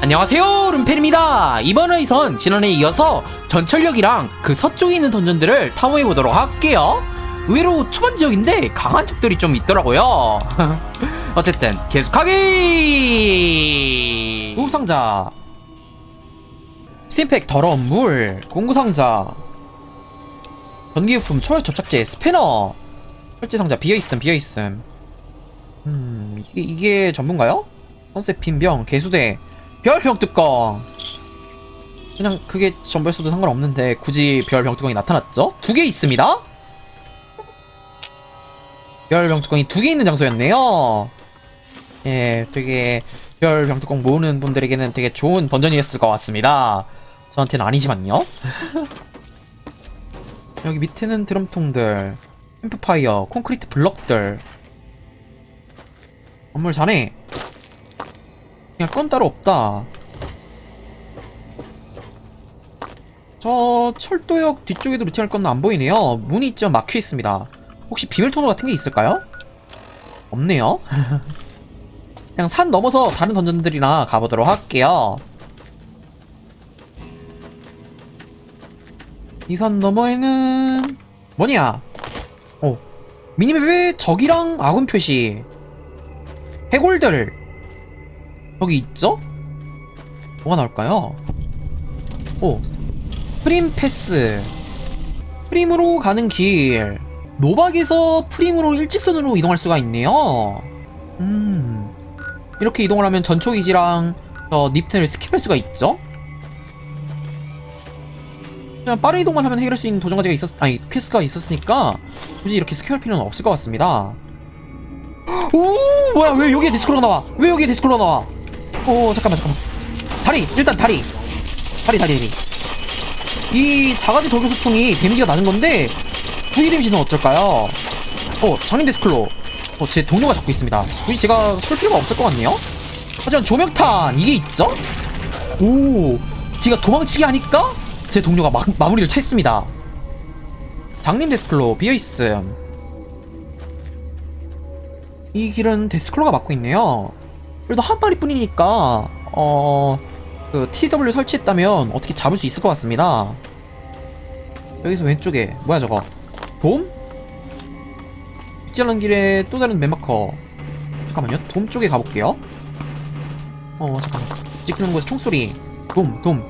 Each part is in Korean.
안녕하세요 룸펜입니다. 이번 회에선 지난해에 이어서 전철역이랑 그 서쪽에 있는 던전들을 탐험해보도록 할게요. 의외로 초반 지역인데 강한 적들이 좀 있더라고요. 어쨌든 계속하기! 공구상자. 스팀팩 더러운 물 공구상자. 전기용품 초월 접착제 스패너. 철제상자 비어있음 비어있음. 음 이게, 이게? 컨셉 빈병 개수대 별병 뚜껑. 그냥 그게 전부였어도 상관없는데 굳이 별병 뚜껑이 나타났죠? 두 개 있습니다. 별병 뚜껑이 두 개 있는 장소였네요. 예 되게 별병 뚜껑 모으는 분들에게는 되게 좋은 던전이었을 것 같습니다. 저한테는 아니지만요. 여기 밑에는 드럼통들 캠프파이어 콘크리트 블럭들. 건물 자네 그냥 건 따로 없다. 저 철도역 뒤쪽에도 루팅할 건안 보이네요. 문이 좀 막혀 있습니다. 혹시 비밀 터널 같은 게 있을까요? 없네요. 그냥 산 넘어서 다른 던전들이나 가보도록 할게요. 이 산 너머에는 뭐냐? 오 미니맵에 적이랑 아군 표시 해골들 여기 있죠? 뭐가 나올까요? 오 프림 패스 프림으로 가는 길 노박에서 프림으로 일직선으로 이동할 수가 있네요 음 이렇게 이동을 하면 전초기지랑 저 닙튼을 스킵할 수가 있죠? 그냥 빠른 이동만 하면 해결할 수 있는 도전과제가 있었 아니 퀘스트가 있었으니까 굳이 이렇게 스킵할 필요는 없을 것 같습니다 오 뭐야 왜 여기에 디스콜로 나와 왜 여기에 디스콜로 나와 오 잠깐만 잠깐만. 다리 일단 다리. 다리 다리 다리. 이 자가지 돌격소총이 데미지가 낮은 건데 V 데미지는 어쩔까요? 어 장인 데스클로. 어 제 동료가 잡고 있습니다. 굳이 제가 쏠 필요가 없을 것 같네요. 하지만 조명탄 이게 있죠? 오 제가 도망치기 하니까 제 동료가 마, 마무리를 챘습니다. 장님 데스클로 비어있음. 이 길은 데스클로가 맡고 있네요 그래도 한 마리 뿐이니까 어... 그 TW 설치했다면 어떻게 잡을 수 있을 것 같습니다. 여기서 왼쪽에 뭐야 저거? 돔? 직진하는 길에 또 다른 맨마커. 잠깐만요. 돔 쪽에 가볼게요. 어 잠깐만. 직진하는 곳에 총소리. 돔 돔.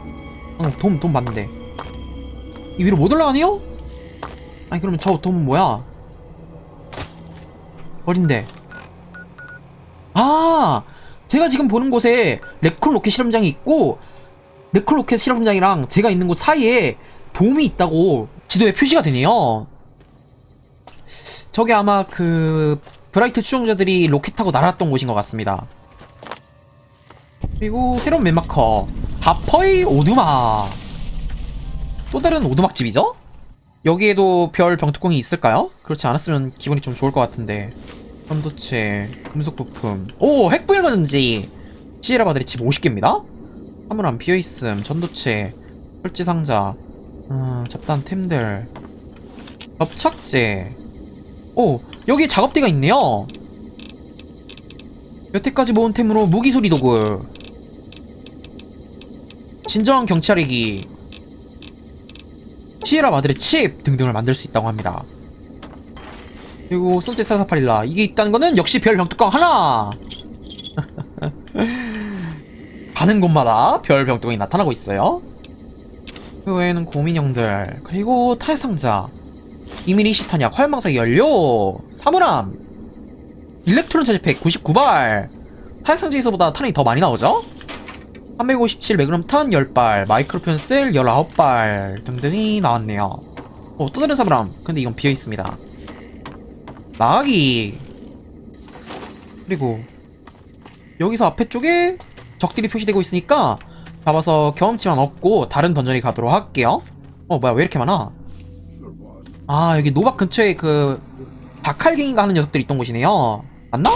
어, 돔, 돔 봤는데. 이 위로 못 올라가네요? 아니 그러면 저돔 뭐야? 어딘데? 아 제가 지금 보는 곳에 레콘 로켓 실험장이 있고 레콘 로켓 실험장이랑 제가 있는 곳 사이에 돔이 있다고 지도에 표시가 되네요. 저게 아마 그 브라이트 추종자들이 로켓 타고 날았던 곳인 것 같습니다. 그리고 새로운 맨마커 바퍼의 오두막 또 다른 오두막 집이죠? 여기에도 별 병뚜껑이 있을까요? 그렇지 않았으면 기분이 좀 좋을 것 같은데 반도체, 금속 부품. 오, 핵부일 건지. 시에라 바들이 집 50개입니다. 화물함 비어있음, 전도체, 설치 상자, 음, 잡다한 템들, 접착제. 오, 여기에 작업대가 있네요. 여태까지 모은 템으로 무기 소리 도구, 진정한 경찰이기, 시에라 마들의 칩 등등을 만들 수 있다고 합니다. 그리고 선셋 사사팔일라. 이게 있다는 거는 역시 별 병뚜껑 하나. 가는 곳마다 별 병뚜껑이 나타나고 있어요. 그 외에는 고민형들 그리고 탈상자. 이미리 시탄약 화염방사기 연료 사물함. 일렉트론 차지팩 99발. 타액상자에서보다 탄이 더 많이 나오죠? 357 매그넘 탄 10발 마이크로펜셀 19발 등등이 나왔네요. 어, 또 다른 사물함. 근데 이건 비어있습니다 나가기 그리고 여기서 앞에 쪽에 적들이 표시되고 있으니까 잡아서 경험치만 얻고 다른 던전에 가도록 할게요 어 뭐야 왜 이렇게 많아 아 여기 노박 근처에 그 박칼갱이가 하는 녀석들이 있던 곳이네요 맞나?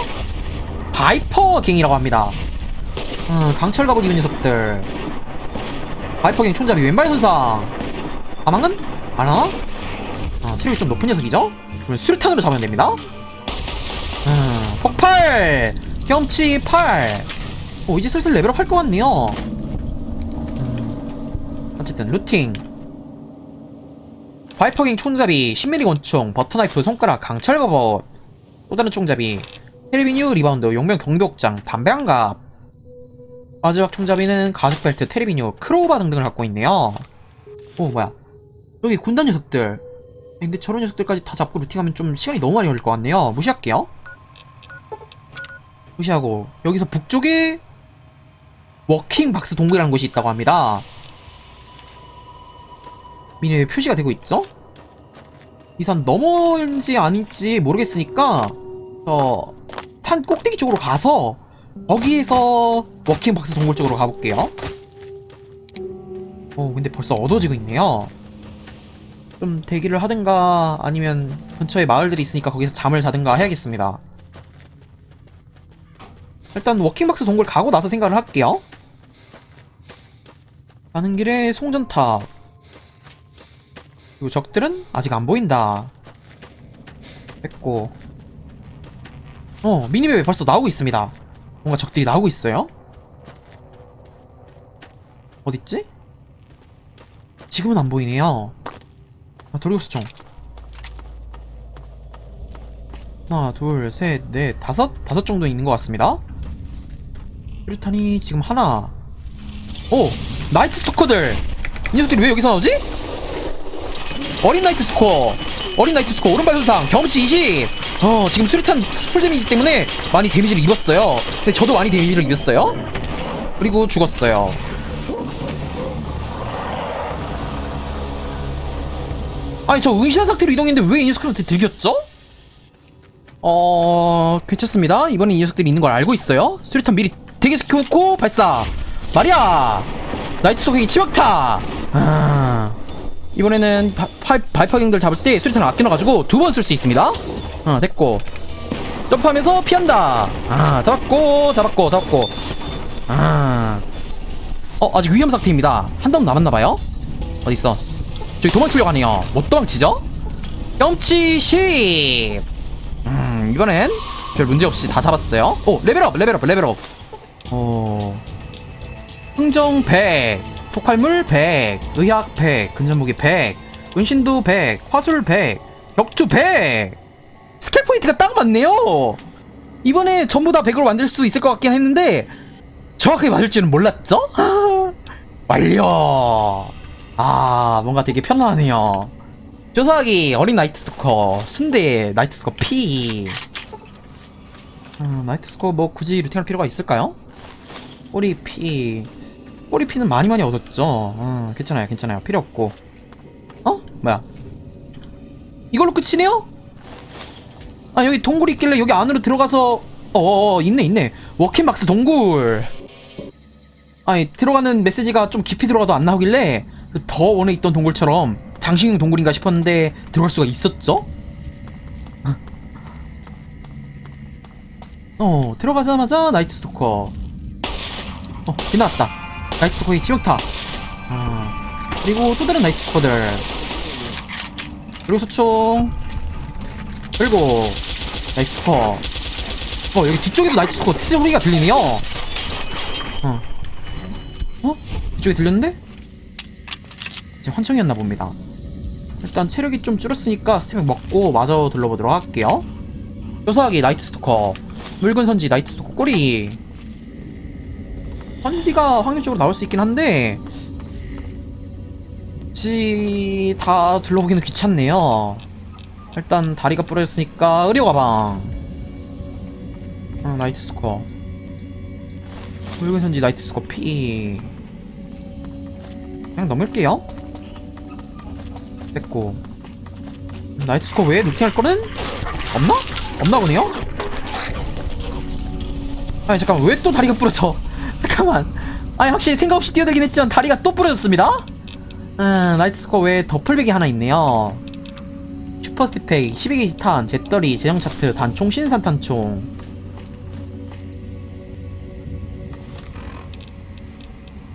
바이퍼갱이라고 합니다 음, 강철 갑옷 입은 녀석들 바이퍼갱 총잡이 왼발 손상 가망은? 안하나? 아, 체력이 좀 높은 녀석이죠? 그러면 수류탄으로 잡으면 됩니다. 음, 폭발! 경치 8! 오 이제 슬슬 레벨업 할 것 같네요 음, 어쨌든 루팅 바이퍼깅 총잡이 10mm 권총 버터나이프 손가락 강철 갑옷 또 다른 총잡이 테레비뉴 리바운드 용병 경비옥장 담배 한갑 마지막 총잡이는 가죽벨트 테레비뉴 크로우바 등등을 갖고 있네요 오 뭐야 여기 군단 녀석들 근데 저런 녀석들까지 다 잡고 루팅하면 좀 시간이 너무 많이 걸릴 것 같네요. 무시할게요. 무시하고 여기서 북쪽에 워킹 박스 동굴이라는 곳이 있다고 합니다. 미니에 표시가 되고 있죠? 이산 너머인지 아닌지 모르겠으니까 저 산 꼭대기 쪽으로 가서 거기에서 워킹 박스 동굴 쪽으로 가볼게요. 어 근데 벌써 어두워지고 있네요 좀 대기를 하든가 아니면 근처에 마을들이 있으니까 거기서 잠을 자든가 해야겠습니다. 일단 워킹박스 동굴 가고 나서 생각을 할게요. 가는 길에 송전탑. 그리고 적들은 아직 안 보인다. 됐고. 어 미니맵에 벌써 나오고 있습니다. 뭔가 적들이 나오고 있어요? 어딨지? 지금은 안 보이네요 아, 돌격수총. 하나 둘 셋 넷 다섯? 다섯 정도 있는 것 같습니다. 수류탄이 지금 하나. 오 나이트 스토커들. 이 녀석들이 왜 여기서 나오지? 어린 나이트 스토커. 어린 나이트 스토커. 오른발 손상. 경험치 20 어, 지금 수류탄 스풀 데미지 때문에 많이 데미지를 입었어요. 근데 저도 많이 데미지를 입었어요. 그리고 죽었어요. 아니, 저 은신한 상태로 이동했는데 왜 이 녀석들한테 들켰죠? 어, 괜찮습니다. 이번에 이 녀석들이 있는 걸 알고 있어요. 수류탄 미리 대기 시켜놓고 발사. 말이야! 나이트 소경이 치명타! 아. 이번에는 바, 파, 바이퍼경들 잡을 때 수류탄을 아껴놔가지고 두 번 쓸 수 있습니다. 어, 됐고. 점프하면서 피한다. 아, 잡았고, 잡았고, 잡았고. 아. 어, 아직 위험 상태입니다. 한점 남았나봐요? 어딨어? 저기 도망치려고 하네요. 못 도망치죠? 경치 10! 음, 이번엔 별 문제 없이 다 잡았어요. 오, 레벨업, 레벨업, 레벨업. 오. 흥정 100, 폭발물 100, 의학 100, 근접무기 100, 은신도 100, 화술 100, 격투 100. 스킬 포인트가 딱 맞네요. 이번에 전부 다 100으로 만들 수 있을 것 같긴 했는데 정확하게 맞을 줄은 몰랐죠? 완료. 아, 뭔가 되게 편안하네요. 조사하기 어린 나이트 스토커 순대 나이트 스토커 P. 음, 나이트 스토커 뭐 굳이 루팅할 필요가 있을까요? 꼬리 P. 꼬리 P는 많이 많이 얻었죠. 음, 괜찮아요, 괜찮아요. 필요 없고. 어? 뭐야? 이걸로 끝이네요? 아 여기 동굴이 있길래 여기 안으로 들어가서 어어 있네 있네 워킹박스 동굴 아니 들어가는 메시지가 좀 깊이 들어가도 안 나오길래 더 원에 있던 동굴처럼 장식용 동굴인가 싶었는데 들어갈 수가 있었죠? 어 들어가자마자 나이트 스토커. 어 빛났다. 나이트 스토커의 치명타. 어, 그리고 또 다른 나이트 스토커들. 그리고 소총. 그리고 나이트 스코어 어 여기 뒤쪽에도 나이트 티스 소리가 들리네요. 어. 어? 뒤쪽에 들렸는데? 지금 환청이었나 봅니다 일단 체력이 좀 줄었으니까 스태믹 먹고 마저 둘러보도록 할게요 요사하기 나이트 스토커 묽은 선지 나이트 스토커 꼬리 선지가 확률적으로 나올 수 있긴 한데 굳이 다 둘러보기는 귀찮네요 일단 다리가 부러졌으니까 의료 가방. 어, 나이트 스코어. 붉은 선지 나이트 스코어 P. 그냥 넘길게요. 됐고. 음, 나이트 스코어 외에 루팅할 거는 없나? 없나 보네요. 아니 잠깐만 왜 또 다리가 부러져? 잠깐만. 아니 확실히 생각 없이 뛰어들긴 했지만 다리가 또 부러졌습니다. 음, 나이트 스코어 외에 더플백이 하나 있네요. 슈퍼 스틱팩 12게이지 탄, 잿더리, 제형 차트, 단총, 신산 탄총.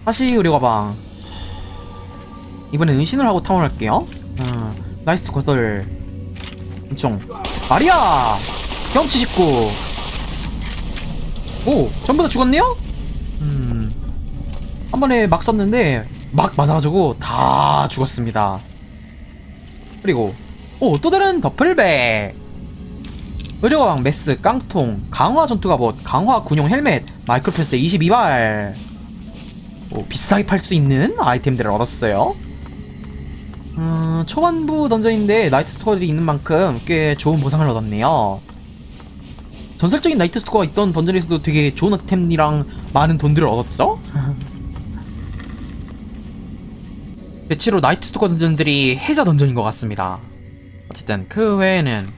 다시 의료 가방. 이번엔 은신을 하고 탐험할게요. 음, 나이스 거덜. 인총. 마리아! 경치 19. 오, 전부 다 죽었네요? 한 번에 막 썼는데 막 맞아가지고 다 죽었습니다. 그리고 오 또 다른 더플백 의료왕 메스 깡통 강화 전투갑옷 강화 군용 헬멧 마이크로패스 22발 오, 비싸게 팔 수 있는 아이템들을 얻었어요. 음, 초반부 던전인데 나이트 스토어들이 있는 만큼 꽤 좋은 보상을 얻었네요. 전설적인 나이트 스토어가 있던 던전에서도 되게 좋은 아이템이랑 많은 돈들을 얻었죠? 대체로 나이트 스토어 던전들이 해자 던전인 것 같습니다. 어쨌든 그 외에는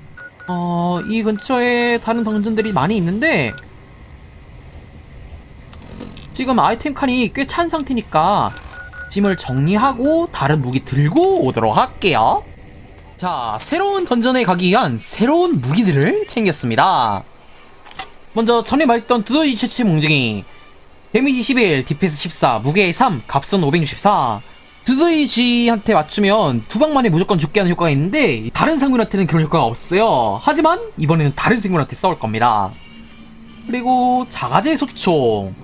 어, 이 근처에 다른 던전들이 많이 있는데 지금 아이템 칸이 꽤 찬 상태니까 짐을 정리하고 다른 무기 들고 오도록 할게요. 자, 새로운 던전에 가기 위한 새로운 무기들을 챙겼습니다. 먼저 전에 말했던 두더지 채취 몽둥이 데미지 11, 디펜스 14, 무게 3, 값은 564 두더지한테 맞추면 두 방 만에 무조건 죽게 하는 효과가 있는데 다른 생물한테는 그런 효과가 없어요. 하지만 이번에는 다른 생물한테 싸울 겁니다. 그리고 자가제 소총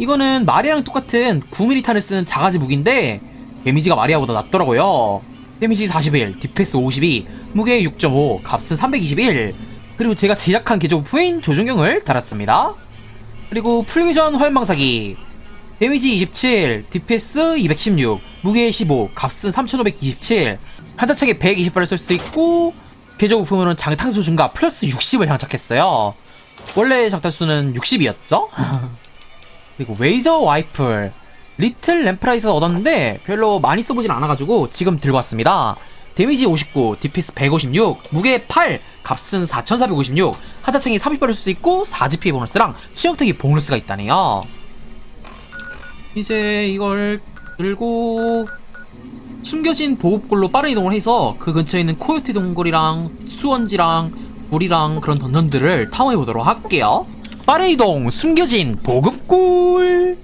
이거는 마리아랑 똑같은 9mm탄을 쓰는 자가지 무기인데 데미지가 마리아보다 낮더라고요. 데미지 41, 디펜스 52, 무게 6.5, 값은 321. 그리고 제가 제작한 개조부인 조준경을 달았습니다. 그리고 풀기전 활망사기 데미지 27, 디펜스 216, 무게 15, 값은 3527. 한타차게 120발을 쓸수 있고 개조 부품으로는 장탄수 증가 플러스 60을 장착했어요. 원래 장탄수는 60이었죠? 그리고 웨이저 와이플 리틀 램프라이에서 얻었는데 별로 많이 써보진 않아가지고 지금 들고 왔습니다. 데미지 59, 디피스 156, 무게 8, 값은 4456 하다창이 30발을 쓸수 있고 4GP 보너스랑 치명타기 보너스가 있다네요. 이제 이걸 들고 숨겨진 보급골로 빠른 이동을 해서 그 근처에 있는 코요테 동굴이랑 수원지랑 물이랑 그런 던전들을 탐험해 보도록 할게요. 빠른 이동 숨겨진 보급골.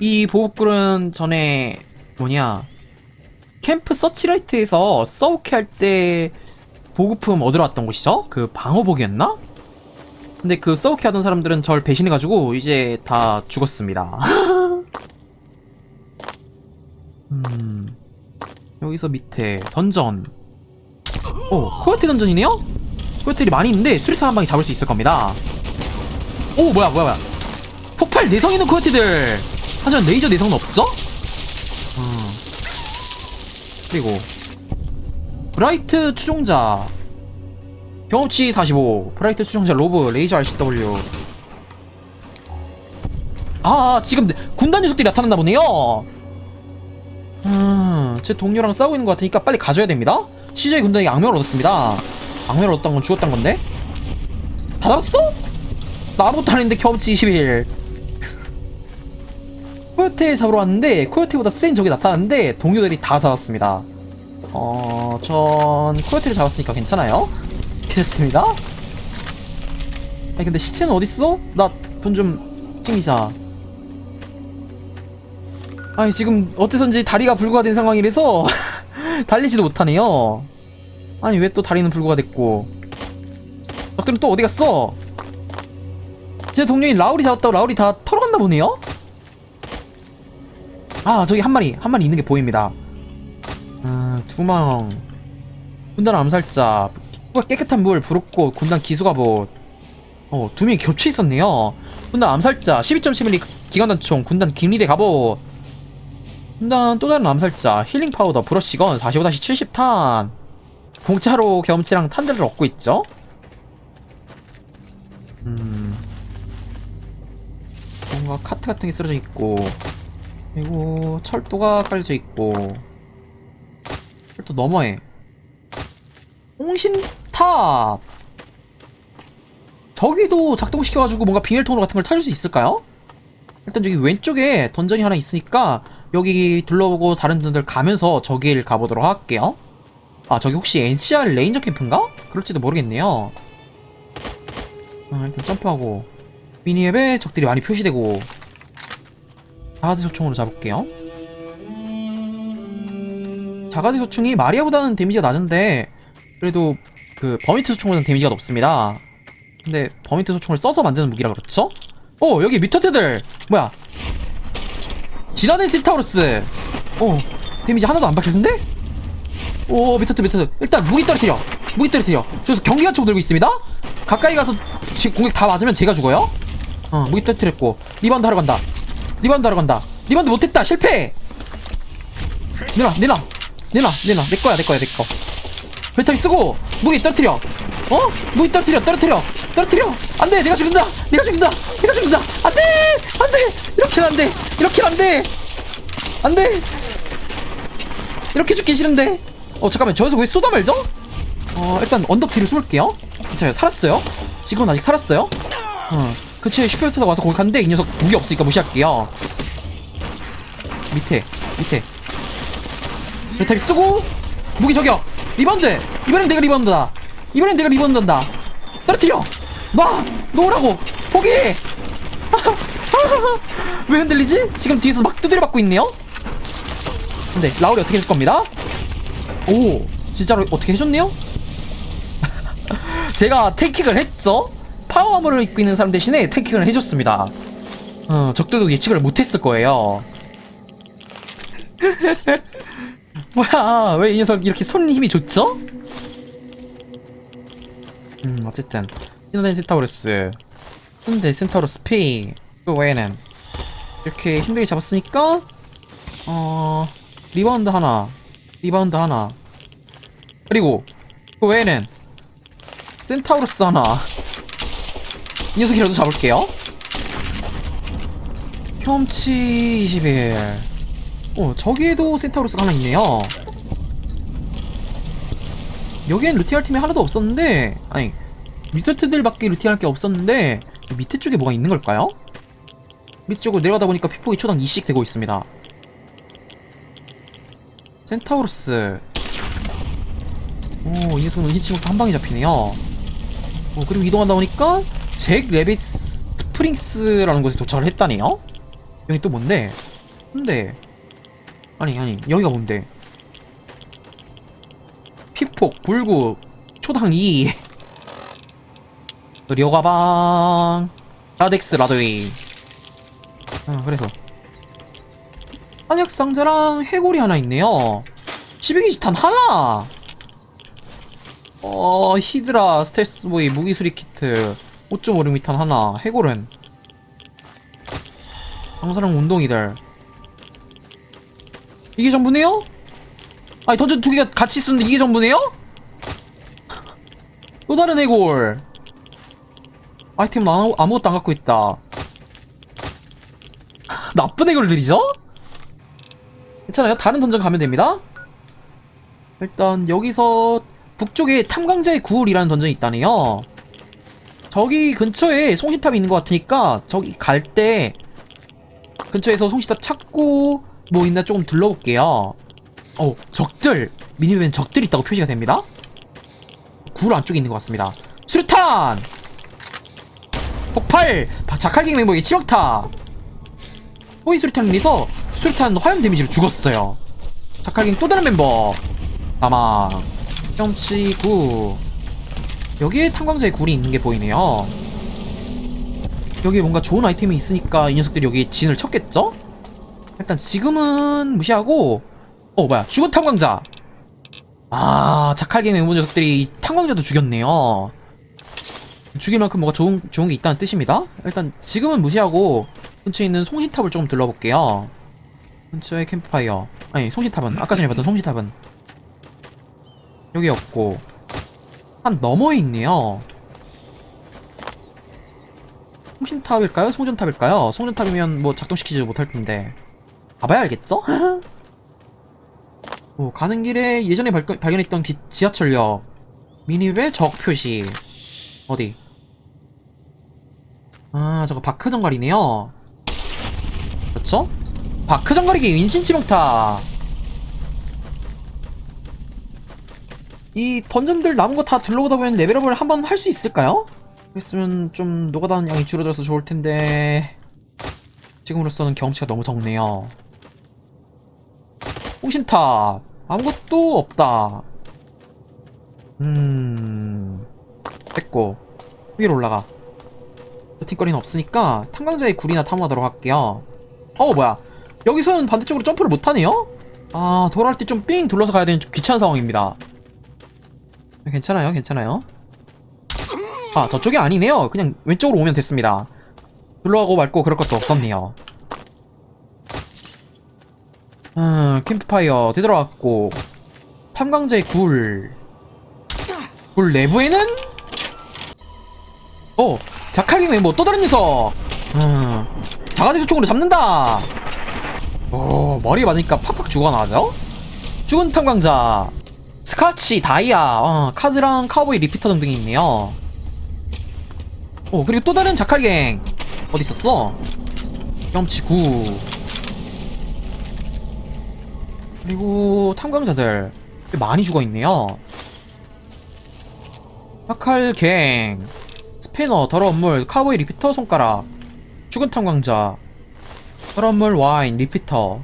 이 보급골은 전에 뭐냐 캠프 서치라이트에서 서우케 할때 보급품 얻으러 왔던 곳이죠? 그 방어복이었나? 근데 그 서우케 하던 사람들은 절 배신해가지고 이제 다 죽었습니다. 음, 여기서 밑에 던전. 오, 코요테 던전이네요? 코요테들이 많이 있는데 수리탄 한 방에 잡을 수 있을 겁니다. 오, 뭐야, 뭐야, 뭐야. 폭발 내성 있는 코요테들! 하지만 레이저 내성은 없죠? 음. 그리고, 브라이트 추종자. 경험치 45, 브라이트 추종자 로브, 레이저 RCW. 아, 지금 군단 녀석들이 나타났나 보네요. 음, 제 동료랑 싸우고 있는 것 같으니까 빨리 가져야 됩니다. 시저의 군단에게 악명을 얻었습니다. 악명을 얻었던 건 죽었던 건데? 다 잡았어? 나 아무것도 안 했는데 경험치 21. 코요테 잡으러 왔는데 코요테보다 센 적이 나타났는데 동료들이 다 잡았습니다. 어, 전 코요테를 잡았으니까 괜찮아요. 괜찮습니다. 아니 근데 시체는 어딨어? 나 돈 좀 챙기자. 아니 지금 어째선지 다리가 불구가 된 상황이라서 달리지도 못하네요. 아니 왜 또 다리는 불구가 됐고 적들은 또 어디 갔어? 제 동료인 라울이 잡았다고 라울이 다 털어갔나 보네요? 아 저기 한 마리 한 마리 있는 게 보입니다. 아, 두망 군단 암살자 깨끗한 물 부럽고 군단 기수갑옷 어, 두 명이 겹쳐 있었네요. 군단 암살자 12.11mm 기관단총 군단 김리대 갑옷 군단 또 다른 암살자 힐링 파우더 브러쉬건 45-70탄 공짜로 경험치랑 탄들을 얻고 있죠. 음 뭔가 카트 같은 게 쓰러져 있고 그리고 철도가 깔려져 있고 철도 너머에 홍신탑 저기도 작동시켜가지고 뭔가 비밀 통로 같은 걸 찾을 수 있을까요? 일단 여기 왼쪽에 던전이 하나 있으니까 여기 둘러보고 다른 분들 가면서 저길 가보도록 할게요. 아 저기 혹시 NCR 레인저 캠프인가? 그럴지도 모르겠네요. 아, 일단 점프하고 미니앱에 적들이 많이 표시되고 자가지 소총으로 잡을게요. 자가지 소총이 마리아보다는 데미지가 낮은데 그래도 그 버미트 소총보다는 데미지가 높습니다. 근데 버미트 소총을 써서 만드는 무기라 그렇죠? 어 여기 뮤턴트들 뭐야 지나는 센타우루스 어 데미지 하나도 안 박혔는데? 오 뮤턴트 뮤턴트 일단 무기 떨어뜨려. 무기 떨어뜨려. 저기서 경기관총 들고 있습니다. 가까이 가서 지금 공격 다 맞으면 제가 죽어요. 어 무기 떨어뜨렸고. 리바운드 하러 간다. 리바운드 하러 간다. 리바운드 못했다. 실패! 내놔 내놔 내놔 내놔 내 거야 내 거야 내거. 배터리 쓰고 무기 떨어뜨려. 어? 무기 떨어뜨려 떨어뜨려. 떨어뜨려. 안돼 내가 죽는다. 내가 죽는다. 내가 죽는다. 안돼! 안돼! 이렇게는 안돼. 이렇게는 안돼. 안돼. 이렇게 죽기 싫은데 어 잠깐만 저기서 왜 쏟아 말죠? 어 일단 언덕 뒤로 숨을게요. 괜찮아요. 살았어요? 지금은 아직 살았어요? 어 근처에 슈퍼스타가 와서 거기 갔는데 이 녀석 무기 없으니까 무시할게요. 밑에 밑에. 배터리 쓰고 무기 저격! 리바운드! 이번엔 내가 리바운드다. 이번엔 내가 리바운드한다. 떨어뜨려 놔! 놓으라고! 포기해 왜 흔들리지? 지금 뒤에서 막 두드려 맞고 있네요? 근데 라울이 어떻게 해줄 겁니다 오 진짜로 어떻게 해줬네요? 제가 탱킹을 했죠? 파워 아머를 입고 있는 사람 대신에 탱킹을 해줬습니다. 어 적들도 예측을 못했을 거예요. 뭐야 왜 이 녀석 이렇게 손 힘이 좋죠? 음 어쨌든. 히노덴 센타우루스. 근데 센타우루스 P 그 외에는 이렇게 힘들게 잡았으니까 어 리바운드 하나 리바운드 하나 그리고 그 외에는 센타우루스 하나 이 녀석이라도 잡을게요 혐치 21 어, 저기에도 센타우루스가 하나 있네요. 여기엔 루티알 팀이 하나도 없었는데, 아니, 뮤턴트들밖에 루티할 게 없었는데, 밑에 쪽에 뭐가 있는 걸까요? 밑에 쪽으로 내려가다 보니까 피폭이 초당 2씩 되고 있습니다. 센타우루스. 오, 이 녀석은 은희치부터 한 방에 잡히네요. 어, 그리고 이동하다 보니까, 잭 레빗 스프링스라는 곳에 도착을 했다네요? 여기 또 뭔데? 근데, 아니 아니 여기가 뭔데 피폭 불구 초당 2 려가방 라덱스 라드웨이 아 그래서 한약 상자랑 해골이 하나 있네요 12기지탄 하나 어 히드라 스텔스보이 무기수리 키트 5.56미탄 하나 해골은 방사능 운동이들 이게 전부네요? 아니 던전 두 개가 같이 쓰는데 이게 전부네요? 또 다른 해골 아이템 아무, 아무것도 안 갖고 있다 나쁜 해골들이죠? 괜찮아요 다른 던전 가면 됩니다 일단 여기서 북쪽에 탐광자의 구울이라는 던전이 있다네요 저기 근처에 송시탑이 있는 것 같으니까 저기 갈 때 근처에서 송시탑 찾고 뭐 있나 조금 둘러볼게요. 어, 적들! 미니맵엔 적들이 있다고 표시가 됩니다. 굴 안쪽에 있는 것 같습니다. 수류탄! 폭발! 자칼갱 멤버의 치명타! 호이 수류탄에서 수류탄 화염 데미지로 죽었어요. 자칼갱 또 다른 멤버! 사망. 혐치구. 여기에 탄광자의 굴이 있는 게 보이네요. 여기에 뭔가 좋은 아이템이 있으니까 이 녀석들이 여기 진을 쳤겠죠? 일단 지금은 무시하고 어 뭐야 죽은 탐광자 아 자칼갱 멤버 녀석들이 이 탐광자도 죽였네요 죽일 만큼 뭐가 좋은, 좋은 게 있다는 뜻입니다 일단 지금은 무시하고 근처에 있는 송시탑을 조금 둘러볼게요 근처에 캠프파이어 아니 송시탑은 아까 전에 봤던 송시탑은 여기 없고 한 너머에 있네요 송신탑일까요? 송전탑일까요? 송전탑이면 뭐 작동시키지 못할 텐데 가봐야 알겠죠? 오, 가는 길에 예전에 발, 발견했던 기, 지하철역 미니맵의 적 표시 어디? 아 저거 바크 정갈이네요 그렇죠? 바크 정갈이기 인신치명타. 이 던전들 남은 거다 둘러보다 보면 레벨업을 한 번 할 수 있을까요? 그랬으면 좀 노가다는 양이 줄어들어서 좋을 텐데. 지금으로서는 경치가 너무 적네요. 홍신탑. 아무것도 없다. 음 됐고. 위로 올라가. 버팅거리는 없으니까 탐광자의 굴이나 탐험하도록 할게요. 어 뭐야 여기서는 반대쪽으로 점프를 못하네요? 아 돌아올 때 좀 삥 둘러서 가야 되는 좀 귀찮은 상황입니다 괜찮아요 괜찮아요 아 저쪽이 아니네요 그냥 왼쪽으로 오면 됐습니다 둘러가고 말고 그럴 것도 없었네요 음 캠프파이어 되돌아왔고 탐광자의 굴. 굴 내부에는 어 자칼기 멤버 또 다른 녀석. 음 자가지 소총으로 잡는다. 오 머리 맞으니까 팍팍 죽어나죠? 죽은 탐광자. 스카치 다이아 어, 카드랑 카우보이 리피터 등등이 있네요. 오 그리고 또 다른 자칼갱 어디 있었어? 경치 9 그리고 탐광자들 꽤 많이 죽어있네요 파칼갱 스패너 더러운 물 카우보이 리피터 손가락 죽은 탐광자 물 와인 리피터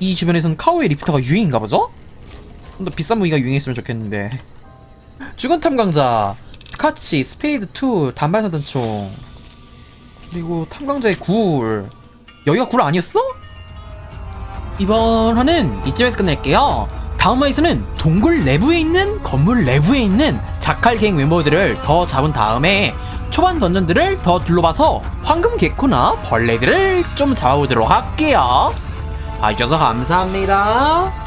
이 주변에선 카우보이 리피터가 유행인가 보죠? 좀 더 비싼 무기가 유행했으면 좋겠는데 죽은 탐광자 스카치 스페이드 2 단발사단총 그리고 탐광자의 굴 여기가 굴 아니었어? 이번 화는 이쯤에서 끝낼게요. 다음 화에서는 동굴 내부에 있는 건물 내부에 있는 자칼 갱 멤버들을 더 잡은 다음에 초반 던전들을 더 둘러봐서 황금 개코나 벌레들을 좀 잡아보도록 할게요. 봐주셔서 감사합니다.